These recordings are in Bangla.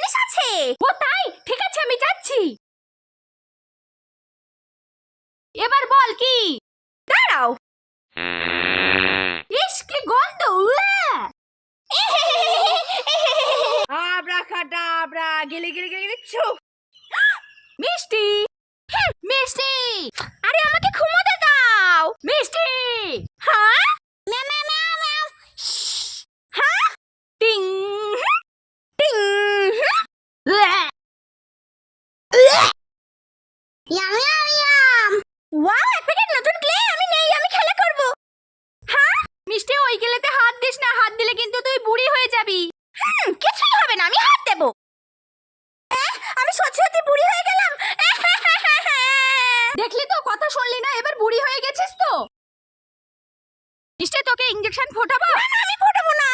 জিনিস আছে? ও তাই? ঠিক আছে আমি যাচ্ছি। এবার বল কি? দাঁড়াও। ইস কি গন্ধ আবরা খাটা আবরা গিলি গিলি গিলি মিষ্টি। মিষ্টি। আরে আমাকে তুই বুড়ি হয়ে যাবি। কিছুই হবে না, আমি হাত দেব। আমি সত্যি সত্যি বুড়ি হয়ে গেলাম। দেখলি তো, কথা শুনলি না, এবার বুড়ি হয়ে গেছিস তো। মিষ্টি তোকে ইঞ্জেকশন ফোটাবো? আমি ফোটাবো না।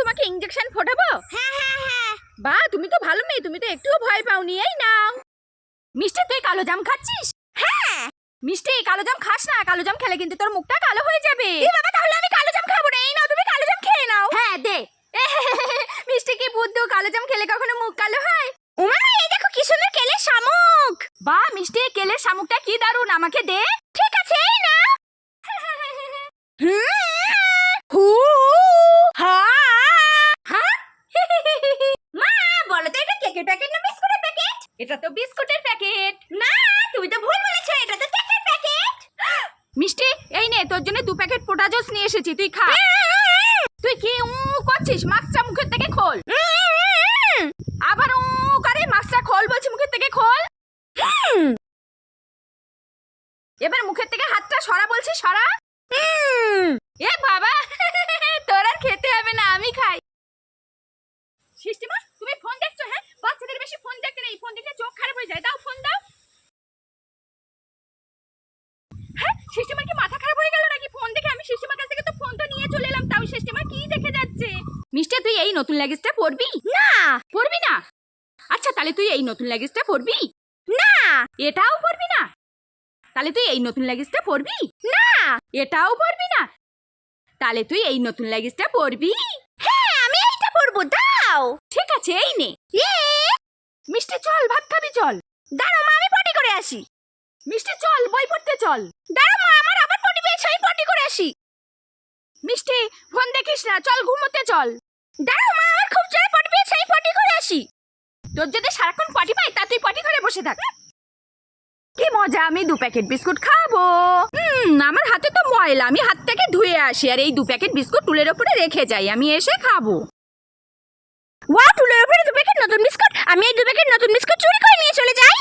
তোমাকে ইঞ্জেকশন ফোটাবো? হ্যাঁ হ্যাঁ হ্যাঁ। বা, তুমি তো ভালো মেয়ে, তুমি তো একটুও ভয় পাওনি, এই নাও। মিষ্টি, তুই কালো জাম খাচ্ছিস? হ্যাঁ। মিষ্টি, কালো জাম খাস না, কালো জাম খেলে কিন্তু তোর মুখটা কালো হয়ে যাবে। বাবা, তাহলে আমি কালো জাম খাব না, এই নাও নাও। হ্যাঁ দে। মিষ্টি কি বুদ্ধু, কালো জাম খেলে কখনো মুখ কালো হয়? উমা, এই দেখো কি সুন্দর কেলের শামুক। বা, মিষ্টি কেলের শামুকটা কি দারুণ আমাকে দে। ঠিক আছে, এই না। হু, হা হ্যাঁ মা, বলো তো, এটা কেকের প্যাকেট না বিস্কুটের প্যাকেট? এটা তো বিস্কুটের প্যাকেট। না, তুমি তো ভুল বলেছ, এটা তো কেকের প্যাকেট। মিষ্টি, এই নে, তোর জন্য দু প্যাকেট পোটাজোস নিয়ে এসেছি, তুই খা। তুই কি উ করছিস? মাস্কটা মুখের থেকে খোল। আবার উ করে মাস্কটা খোল বলছি মুখের থেকে খোল। এবার মুখের থেকে হাতটা সরা বলছি, সরা। এ বাবা, তোর আর খেতে হবে না, আমি খাই। সিস্টিমা, তুমি ফোন দেখছ হ্যাঁ? বাচ্চাদের বেশি ফোন দেখতে নেই। ফোন দেখলে চোখ খারাপ হয়ে যায়। দাও, ফোন দাও। হ্যাঁ সিস্টেমার কি মাথা খারাপ হয়ে গেল নাকি ফোন দেখে আমি সিস্টেমার কাছ থেকে তো ফোনটা নিয়ে তাও সিস্টেমার কি দেখে যাচ্ছে? মিষ্টি তুই এই নতুন লেগেজটা পরবি? না! পরবি না? আচ্ছা তাহলে তুই এই নতুন লেগেজটা পরবি? না! এটাও পরবি না? তাহলে তুই এই নতুন লেগেজটা পরবি? না! এটাও পরবি না? তাহলে তুই এই নতুন লেগেজটা পরবি? হ্যাঁ আমি এইটা পরবো দাও! ঠিক আছে এই নে। মিষ্টি চল ভাত খাবি চল। দাঁড়াও মা আমি পটি করে আসি। মিষ্টি চল বই পড়তে চল। দাঁড়াও মা আমার আবার পটি পেয়েছে আমি পটি করে আসি। মিষ্টি, ফোন দেখিস না, চল ঘুমোতে চল। দাঁড়াও মা, আমার খুব জোরে পটি পেয়েছে আমি পটি করে আসি। তোর যদি সারাক্ষণ পটি পাই, তা তুই পটি করে বসে থাক। কি মজা, আমি দু প্যাকেট বিস্কুট খাব। হুম, আমার হাতে তো ময়লা, আমি হাত থেকে ধুয়ে আসি, আর এই দু প্যাকেট বিস্কুট টুলের ওপরে রেখে যাই, আমি এসে খাব। ওয়া টুলের ওপরে দু প্যাকেট নতুন বিস্কুট, আমি এই দু প্যাকেট নতুন বিস্কুট চুরি করে নিয়ে চলে যাই।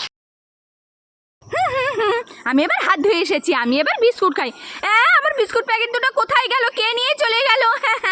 আমি এবার হাত ধুয়ে এসেছি, আমি এবার বিস্কুট খাই। বিস্কুট প্যাকেট দুটো কোথায় গেল? কে নিয়ে চলে গেল?